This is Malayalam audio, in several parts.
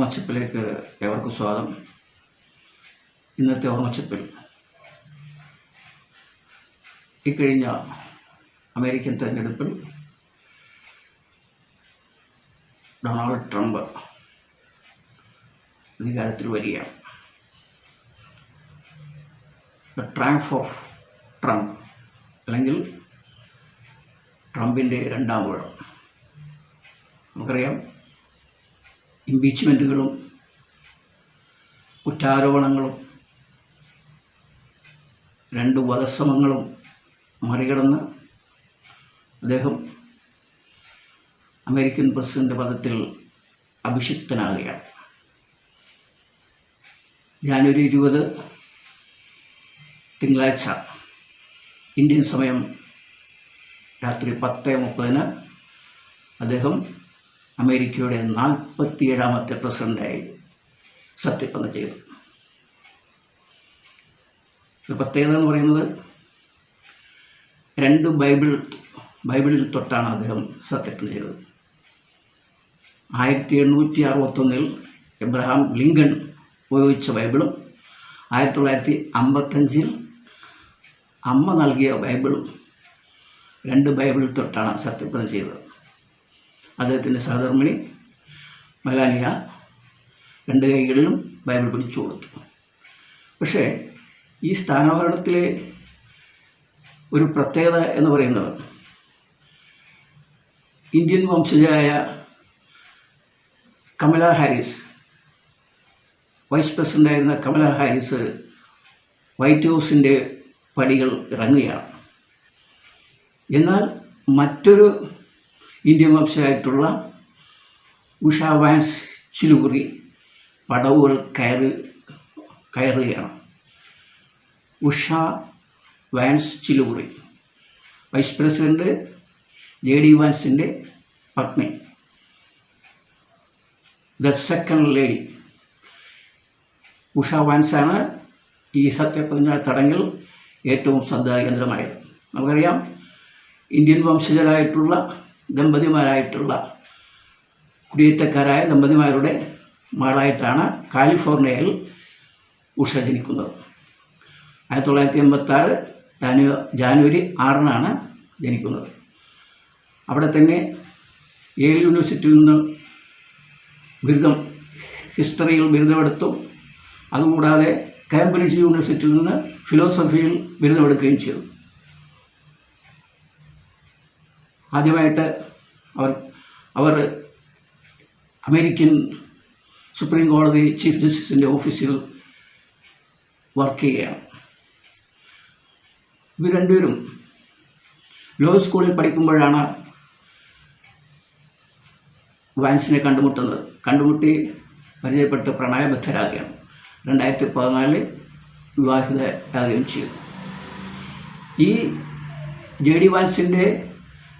ഓർമ്മച്ചപ്പിലേക്ക് ഏവർക്കും സ്വാഗതം. ഇന്നത്തെ ഓർമ്മച്ചപ്പിൽ ഇക്കഴിഞ്ഞ അമേരിക്കൻ തെരഞ്ഞെടുപ്പിൽ ഡൊണാൾഡ് ട്രംപ് അധികാരത്തിൽ വരികയാണ്. ദ ട്രംഫ് ഓഫ് ട്രംപ് അല്ലെങ്കിൽ ട്രംപിന്റെ രണ്ടാം ഊഴം നമുക്കറിയാം ഇമ്പീച്ച്മെന്റുകളും കുറ്റാരോപണങ്ങളും രണ്ട് വധശ്രമങ്ങളും മറികടന്ന് അദ്ദേഹം അമേരിക്കൻ പ്രസിഡന്റ് പദത്തിൽ അഭിഷിക്തനാകുകയാണ്. ജാനുവരി ഇരുപത് തിങ്കളാഴ്ച ഇന്ത്യൻ സമയം രാത്രി പത്ത് മുപ്പതിന് അദ്ദേഹം അമേരിക്കയുടെ നാൽപ്പത്തിയേഴാമത്തെ പ്രസിഡന്റായി സത്യപ്രതിജ്ഞ ചെയ്തു. പ്രത്യേകത എന്ന് പറയുന്നത് രണ്ട് ബൈബിൾ ബൈബിളിൽ തൊട്ടാണ് അദ്ദേഹം സത്യപ്രതിജ്ഞ ചെയ്തത്. ആയിരത്തി എണ്ണൂറ്റി അറുപത്തൊന്നിൽ എബ്രഹാം ലിങ്കൺ ഉപയോഗിച്ച ബൈബിളും ആയിരത്തി തൊള്ളായിരത്തി അമ്പത്തഞ്ചിൽ അമ്മ നൽകിയ ബൈബിളും രണ്ട് ബൈബിളിൽ തൊട്ടാണ് സത്യപ്രതിജ്ഞ ചെയ്തത്. അദ്ദേഹത്തിന്റെ സഹധർമ്മിണി മലാനിയ രണ്ട് കൈകളിലും ബൈബിൾ പിടിച്ചു കൊടുത്തു. പക്ഷേ ഈ സ്ഥാനാഭരണത്തിലെ ഒരു പ്രത്യേകത എന്ന് പറയുന്നത് ഇന്ത്യൻ വംശജയായ കമല ഹാരിസ് വൈസ് പ്രസിഡന്റായിരുന്ന കമല ഹാരിസ് വൈറ്റ് ഹൗസിന്റെ പടികൾ ഇറങ്ങുകയാണ്. എന്നാൽ മറ്റൊരു ഇന്ത്യൻ വംശമായിട്ടുള്ള ഉഷ വാൻസ് ചിലുകുറി പടവുകൾ കയറി കയറുകയാണ്. Usha Vance Chilukuri. Vice president J D വാൻസിന്റെ പത്നി. ദ സെക്കൻഡ് ലേഡി ഉഷ വാൻസാണ് ഈ സത്യപ്രതിജ്ഞ ചടങ്ങിൽ ഏറ്റവും ശ്രദ്ധാകേന്ദ്രമായത്. നമുക്കറിയാം ഇന്ത്യൻ വംശജരായിട്ടുള്ള ദമ്പതിമാരായിട്ടുള്ള കുടിയേറ്റക്കാരായ ദമ്പതിമാരുടെ മകളായിട്ടാണ് കാലിഫോർണിയയിൽ ഉഷ ജനിക്കുന്നത്. ആയിരത്തി തൊള്ളായിരത്തി എൺപത്താറ് ജാനു ജാനുവരി ആറിനാണ് ജനിക്കുന്നത്. അവിടെ തന്നെ ഏൽ യൂണിവേഴ്സിറ്റിയിൽ നിന്ന് ബിരുദം ഹിസ്റ്ററിയിൽ ബിരുദമെടുത്തു. അതുകൂടാതെ കാംബ്രിഡ്ജ് യൂണിവേഴ്സിറ്റിയിൽ നിന്ന് ഫിലോസഫിയിൽ ബിരുദമെടുക്കുകയും ചെയ്തു. ആദ്യമായിട്ട് അവർ അവർ അമേരിക്കൻ സുപ്രീം കോടതി ചീഫ് ജസ്റ്റിസിന്റെ ഓഫീസിൽ വർക്ക് ചെയ്യുകയാണ്. ഇവർ രണ്ടുപേരും ലോ സ്കൂളിൽ പഠിക്കുമ്പോഴാണ് വാൻസിനെ കണ്ടുമുട്ടുന്നത്. കണ്ടുമുട്ടി പരിചയപ്പെട്ട് പ്രണയബദ്ധരാകുകയാണ്. രണ്ടായിരത്തി പതിനാലിൽ വിവാഹിതരാകുകയും ചെയ്തു. ഈ ജെ ഡി വാൻസിന്റെ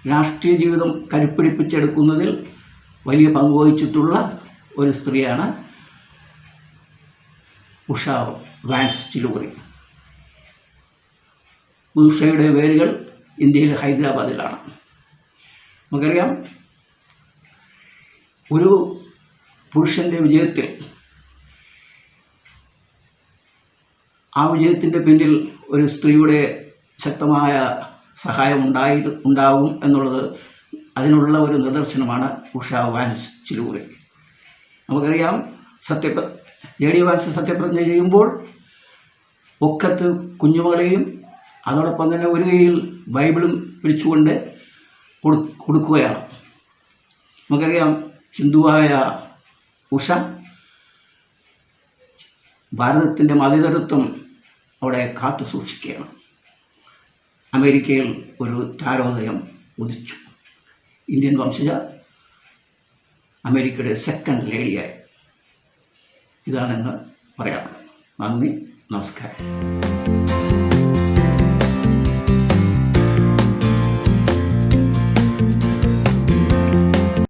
രാഷ്ട്രീയ ജീവിതം കരുപ്പിടിപ്പിച്ചെടുക്കുന്നതിൽ വലിയ പങ്ക് വഹിച്ചിട്ടുള്ള ഒരു സ്ത്രീയാണ് ഉഷ വാൻസ് ചിലൂറി. ഉഷയുടെ വേരുകൾ ഇന്ത്യയിലെ ഹൈദരാബാദിലാണ്. നമുക്കറിയാം ഒരു പുരുഷന്റെ വിജയത്തിൽ ആ വിജയത്തിന്റെ പിന്നിൽ ഒരു സ്ത്രീയുടെ ശക്തമായ സഹായം ഉണ്ടായി ഉണ്ടാവും എന്നുള്ളത് അതിനുള്ള ഒരു നിദർശനമാണ് ഉഷ വാൻസ് ചിലൂരി നമുക്കറിയാം സത്യപ്ര ജെ ഡി വാൻസ് സത്യപ്രതിജ്ഞ ചെയ്യുമ്പോൾ ഒക്കത്ത് കുഞ്ഞുമകളെയും അതോടൊപ്പം തന്നെ ഒരു കയ്യിൽ ബൈബിളും പിടിച്ചുകൊണ്ട് കൊടു കൊടുക്കുകയാണ്. നമുക്കറിയാം ഹിന്ദുവായ ഉഷ ഭാരതത്തിന്റെ മതേതരത്വം അവിടെ കാത്തു സൂക്ഷിക്കുകയാണ് അമേരിക്കയിൽ ഒരു താരോദയം ഉദിച്ചു. ഇന്ത്യൻ വംശജ അമേരിക്കയുടെ സെക്കൻഡ് ലേഡിയായി ഇതാണെന്ന് പറയാം. നന്ദി നമസ്കാരം.